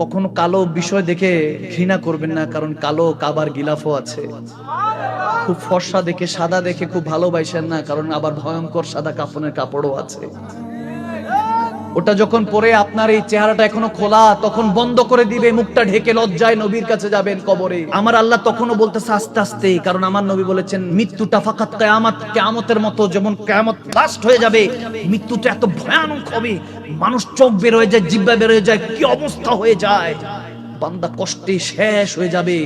কখনো কালো বিষয় দেখে ঘৃণা করবেন না, কারণ কালো কাবার গিলাফও আছে। খুব ফর্সা দেখে, সাদা দেখে খুব ভালোবাসেন না, কারণ আবার ভয়ঙ্কর সাদা কাফনের কাপড়ও আছে। ওটা যখন পরে আপনার এই চেহারাটা এখনও খোলা, তখন বন্ধ করে দিবে, মুখটা ঢেকে লজ্জায় নবীর কাছে যাবেন কবরে। আমার আল্লাহ তখনও বলতেছে, আস্তে আস্তে, কারণ আমার নবী বলেছেন, মৃত্যুটা ফাকাত কেয়ামত, কেয়ামতের মতো যেমন কেয়ামত লাস্ট হয়ে যাবে, মৃত্যুটা এত ভয়ানক হবে। মানুষ চোখ বের হয়ে যায়, জিব্বা বের হয়ে যায়, কি অবস্থা হয়ে যায়? বান্দা কষ্টে শেষ হয়ে যাবে।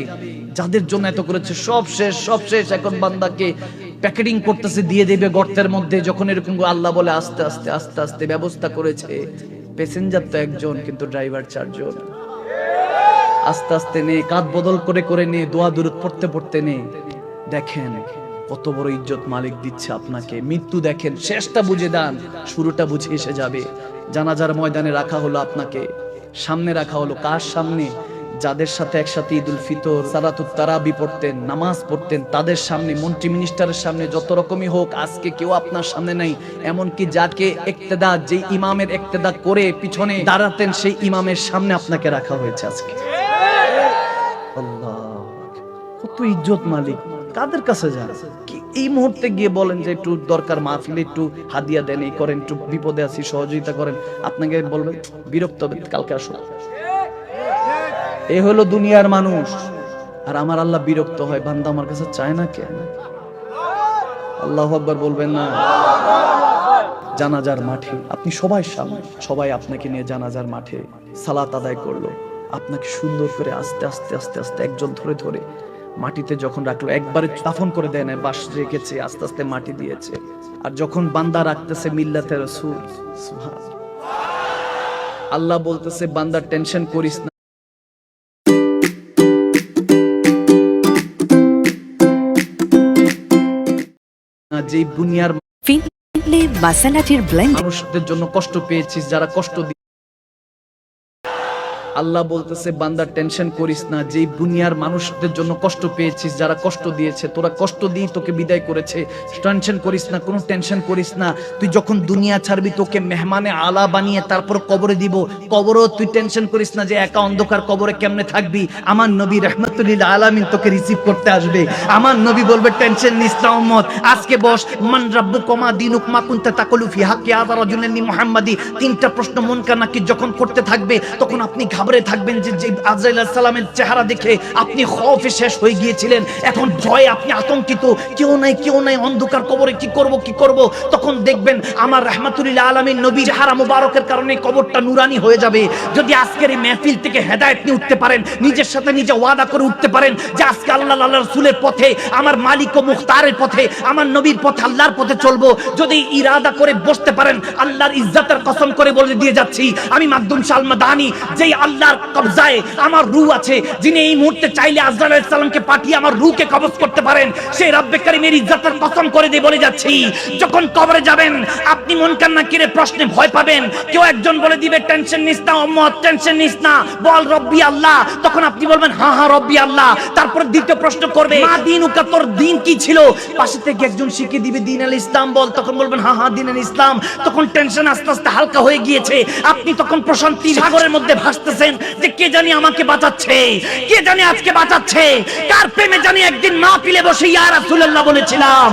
যাদের জন্য এত করেছে, সব শেষ সব শেষ। এখন বান্দাকে প্যাকেটিং করতেছে, দিয়ে দেবে গর্তের মধ্যে। যখন এরকম আল্লাহ বলে, আস্তে আস্তে আস্তে আস্তে ব্যবস্থা করেছে প্যাসেঞ্জার তো একজন, কিন্তু ড্রাইভার চারজন। আস্তে আস্তে নে, কাঁধ বদল করে করে নে, দোয়া দূরত পড়তে পড়তে নে। দেখেন কত বড় ইজ্জত মালিক দিচ্ছে আপনাকে। মৃত্যু দেখেন, শেষটা বুঝে দেন, শুরুটা বুঝে এসে যাবে। জানাজার ময়দানে রাখা হলো আপনাকে। সামনে রাখা হলো কার সামনে? যাদের সাথে একসাথে ঈদুল ফিতর, সালাতুত তারাবি পড়তেন, নামাজ পড়তেন, তাদের সামনে, মন্ত্রী মিনিস্টারের সামনে যত রকমই হোক, আজকে কেউ আপনার সামনে নাই। এমনকি যাকে একতেদা যে ইমামের একতেদা করে পিছনে দাঁড়াতেন, সেই ইমামের সামনে আপনাকে রাখা হয়েছে আজকে। আল্লাহ কত ইজ্জত মালিক। কাদের কাছে যান? কি এই মুহূর্তে গিয়ে বলেন যে একটু দরকার মাহফিলে একটু হাদিয়া দেন, এই করেন, একটু বিপদে আছি, সহযোগিতা করেন। আপনাকে বলবেন বিরক্ত হবে, কালকে আসুন। এ হলো দুনিয়ার মানুষ। আর আমার আল্লাহ বিরক্ত হয়, বান্দা আমার কাছে চায় না কেন আল্লাহ আকবার বলবেন না। জানাজার মাঠে, আপনি সবাই সামনে, সবাই আপনাকে নিয়ে জানাজার মাঠে সালাত আদায় করল। আপনাকে সুন্দর করে আস্তে আস্তে আস্তে আস্তে একজন ধরে ধরে মাটিতে যখন রাখল, একবারে দাফন করে দেয় না বাস রেখেছে, আস্তে আস্তে মাটি দিয়েছে। আর যখন বান্দা রাখতেছে মিল্লাতে রসুল সুবহান। আল্লাহ বলতেছে বান্দার টেনশন করিস না। যে দুনিয়ার ফিনলে মাসালাটির ব্লেন্ড মানুষদের জন্য কষ্ট পেয়েছিস যারা কষ্ট আল্লাহ বলতেছে, বান্দা টেনশন করিস না। যে দুনিয়ার মানুষদের জন্য কষ্ট পেয়েছিস, যারা কষ্ট দিয়েছে, তোরা কষ্ট দিয়ে তোকে বিদায় করেছে। টেনশন করিস না, কোনো টেনশন করিস না। তুই যখন দুনিয়া ছাড়বি, তোকে মেহমানে আলা বানিয়ে তারপর কবরে দিব। কবরও তুই টেনশন করিস না যে একা অন্ধকার কবরে কেমনে থাকবি। আমার নবী রহমতুল্লিল আলামিন তোকে রিসিভ করতে আসবে। আমার নবী বলবে টেনশন নিস না, উম্মত। আজকে বস, মান রাব্বু কমা দিনুক, মা কুনতা তাকুলু ফি হাক্কি আযা রাজুলানি মুহাম্মাদি তিনটা প্রশ্ন মন কানাকি যখন করতে থাকবে, তখন আপনি ঘাবড়ে থাকবেন যে যে আজরাইল সালামের চেহারা দেখে আপনি খৌফে শেষ হয়ে গিয়েছিলেন। এখন ভয়ে আপনি আতঙ্কিত। কেউ নাই কেউ নাই, অন্ধকার কবরে কি করব কি করব? তখন দেখবেন আমার রাহমাতুল্লিল আলামিন নবী চেহারা মুবারকের কারণে কবরটা নুরানি হয়ে যাবে। যদি আজকের এই মেহফিল থেকে হেদায়েত নিয়ে উঠতে পারেন, নিজের সাথে নিজে ওয়াদা করে উঠতে পারেন যে আজকে আল্লাহ আল্লাহ রসুলের পথে, আমার মালিক ও মুখতারের পথে, আমার নবীর পথে, আল্লাহর পথে চলবো। যদি ইরাদা করে বসতে পারেন, আল্লাহর ইজ্জাতের কসম করে বলে দিয়ে যাচ্ছি। আমি মাকদুম সালমা দানি যেই আল্লাহর কবজায় আমার রু আছে যিনি এই মুহূর্তে চাইলে আজরাইল আলাইহিস পাঠিয়ে আমার রুকে কবজ করতে পারেন। সেই রব্বে কারীমের ইজ্জতের কসম করে দিয়ে বলে যাচ্ছি যখন কবরে যাবেন আপনি মন কান্না কিরে প্রশ্নে ভয় পাবেন। কেউ একজন বলে দিবে টেনশন নিস না উম্মত টেনশন নিস না বল রব্বি আল্লাহ। তখন আপনি বলবেন হ্যাঁ হ্যাঁ রব্বি আল্লাহ। তারপর দ্বিতীয় প্রশ্ন করবে মা দিন উকা তোর দিন কি ছিল? পাশে থেকে একজন শিখিয়ে দিবে দিন আল ইসলাম বল। তখন বলবেন হা হ্যাঁ দিন আল ইসলাম। তখন টেনশন আস্তে আস্তে হালকা হয়ে গিয়েছে। আপনি তখন প্রশান্তি সাগরের মধ্যে ভাসতেছেন যে কে জানি আমাকে বাঁচাচ্ছে? কে জানি আজকে বাঁচাচ্ছে? কার প্রেমে জানি একদিন মা পিলে বসে, ইয়া রাসূলুল্লাহ বলেছিলাম,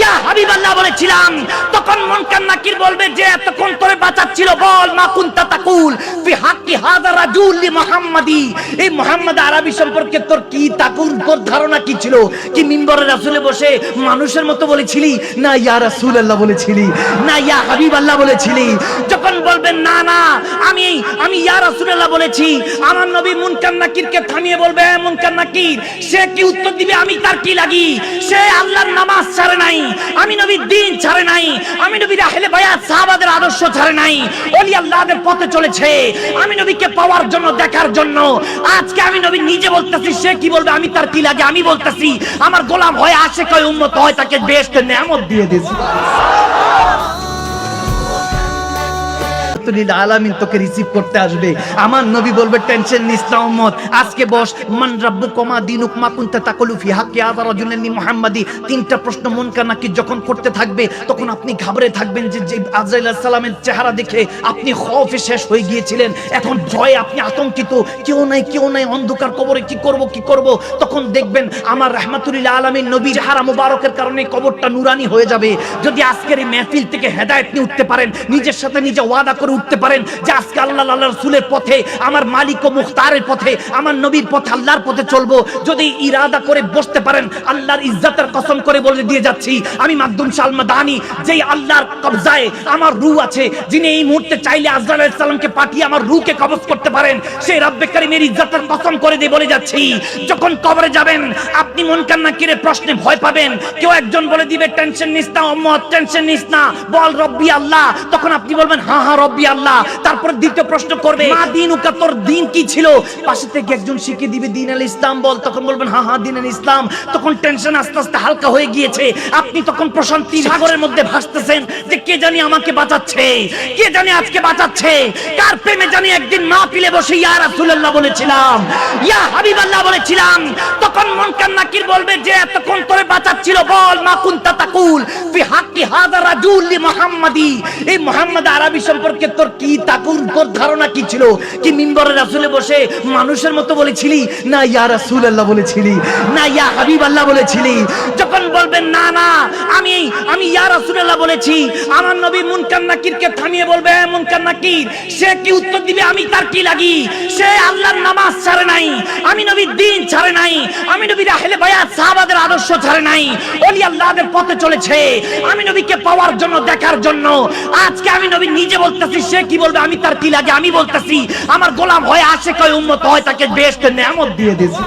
ইয়া হাবিবাল্লাহ বলেছিলাম। তখন মন কান্নাকির বলবে, যে এতক্ষণ তোরে বাঁচাচ্ছিল, বল, মা কুনতা তাকুল, ফি হাক্কি হাযা রাজুল লি মুহাম্মাদি। এই মুহাম্মদ আরবি সম্পর্কে তোর কি তাকুল তোর ধারণা কি ছিল? কি মিম্বরে রাসূলে বসে মানুষের মতো বলেছিলি? না, ইয়া রাসূলুল্লাহ বলেছিলি। না, ইয়া হাবিবাল্লাহ বলেছিলি। যখন বলবেন, না না, আমি আমি ইয়া রাসূলুল্লাহ বলেছি, আমার নবী মুনকার নাকিরকে থামিয়ে বলবে "এ মুনকার নাকির, সে কি উত্তর দিবে? আমি তার কি লাগি? সে আল্লাহর নামাজ ছাড়ে নাই, আমি নবীর দিন ছাড়ে নাই, আমি নবীর আহলে বায়াত সাহাবাদের আদর্শ ছাড়ে নাই ওলি আল্লাহদের পথে চলেছে, আমি নবীকে পাওয়ার জন্য, দেখার জন্য, আজকে আমি নবী নিজে বলতেছি, সে কি বলবে? আমি তার কি লাগে? আমি বলতেছি, আমার গোলাম হয় আসে, কয় উম্মত হয়, তাকে বেহেশতের নেয়ামত দিয়ে দিয়েছি। রহমাতুল্লিল আলামিন, তোকে রিসিভ করতে আসবে। আমার নবী বলবে টেনশন নিস আজকে বস, মান রাব্বু কমা দিনুক তিনটা প্রশ্ন কানাকি যখন করতে থাকবে, তখন আপনি ঘাবড়ে থাকবেন যে যে সালামের চেহারা দেখে আপনি খৌফে শেষ হয়ে গিয়েছিলেন। এখন আপনি আতঙ্কিত। কেউ নাই কেউ নাই, অন্ধকার কবরে কি করব কি করব? তখন দেখবেন আমার রহমাতুল্লাহ আলামিন মুবারকের কারণে কবরটা নুরানি হয়ে যাবে। যদি আজকের এই মেহফিল থেকে হেদায়েত নিয়ে উঠতে পারেন, নিজের সাথে নিজে ওয়াদা করে উঠতে পারেন যে আজকে আল্লাহ আল্লাহ রসুলের পথে, আমার মালিক ও মুখতারের পথে, আমার নবীর পথে, আল্লাহর পথে চলবো। যদি ইরাদা করে বসতে পারেন, আল্লাহর ইজ্জতের কসম করে বলে দিয়ে যাচ্ছি, আমি মাকদুম সালমা দানি যেই আল্লাহর কবজায় আমার রূহ আছে, যিনি এই মুহূর্তে চাইলে আজরাইল আলাইহিস সালামকে পাঠিয়ে আমার রূহকে কবজ করতে পারেন, সেই রব্বে কারীমের ইজ্জতের কসম করে দিয়ে বলে যাচ্ছি, যখন কবরে যাবেন, আপনি মন কান্না কিরে প্রশ্নে ভয় পাবেন, কেউ একজন বলে দিবে টেনশন নিস না উম্মত টেনশন নিস না। বল রব্বি আল্লাহ, তখন আপনি বলবেন হা হ্যাঁ রব্বি আল্লাহ তারপর দ্বিতীয় প্রশ্ন করবে মা দিন উকা তোর দিন কি ছিল? পাশে থেকে একজন শিখিয়ে দিবে দিন আল ইসলাম বল। তখন বলবেন হ্যাঁ হ্যাঁ দিন আল ইসলাম। তখন টেনশন আস্তে আস্তে হালকা হয়ে গিয়েছে। আপনি তখন প্রশান্তি সাগরের মধ্যে ভাসতেছেন যে কে জানি আমাকে বাঁচাচ্ছে কে জানি আজকে বাঁচাচ্ছে। কার প্রেমে জানি একদিন না পিলে বসে ইয়া রাসূলুল্লাহ বলেছিলাম ইয়া হাবিবাল্লাহ বলেছিলাম। তখন বলবে যে এতক্ষণ তোরে বাঁচাচ্ছিল বল মা কুনতা তাকুল ফি হাক্কি হাদা রাজুল লি মুহাম্মাদি। এই মুহাম্মদ আরবি সম্পর্কে তোর কি তাকুল তোর ধারণা কি ছিল? কি মিম্বরে রাসূলে বসে মানুষের মতো বলেছিলি? না ইয়া রাসূলুল্লাহ বলেছিলি। না ইয়া হাবিবাল্লাহ বলেছিলি। যখন বলবেন, না না, আমি আমি ইয়া রাসূলুল্লাহ বলেছি, আমার নবী মুনকার নাকিরকে থামিয়ে বলবে মুনকার নাকির, সে কি উত্তর দিবে? আমি তার কি লাগি? সে আল্লাহর নামাজ ছাড়ে নাই, আমি নবীর দিন ছাড়ে নাই, আমি নবীর আহলে বায়াত সাহাবাদের আদর্শ ছাড়ে নাই ওলি আল্লাহদের পথে চলেছে, আমি নবীকে পাওয়ার জন্য, দেখার জন্য, আজকে আমি নবী নিজে বলতেছি সে কি বলবে? আমি তার কি লাগে? আমি বলতেছি, আমার গোলাম হয় আসে কয় উন্নত হয়, তাকে বেস্ট নেয়ামত দিয়ে দিয়েছি।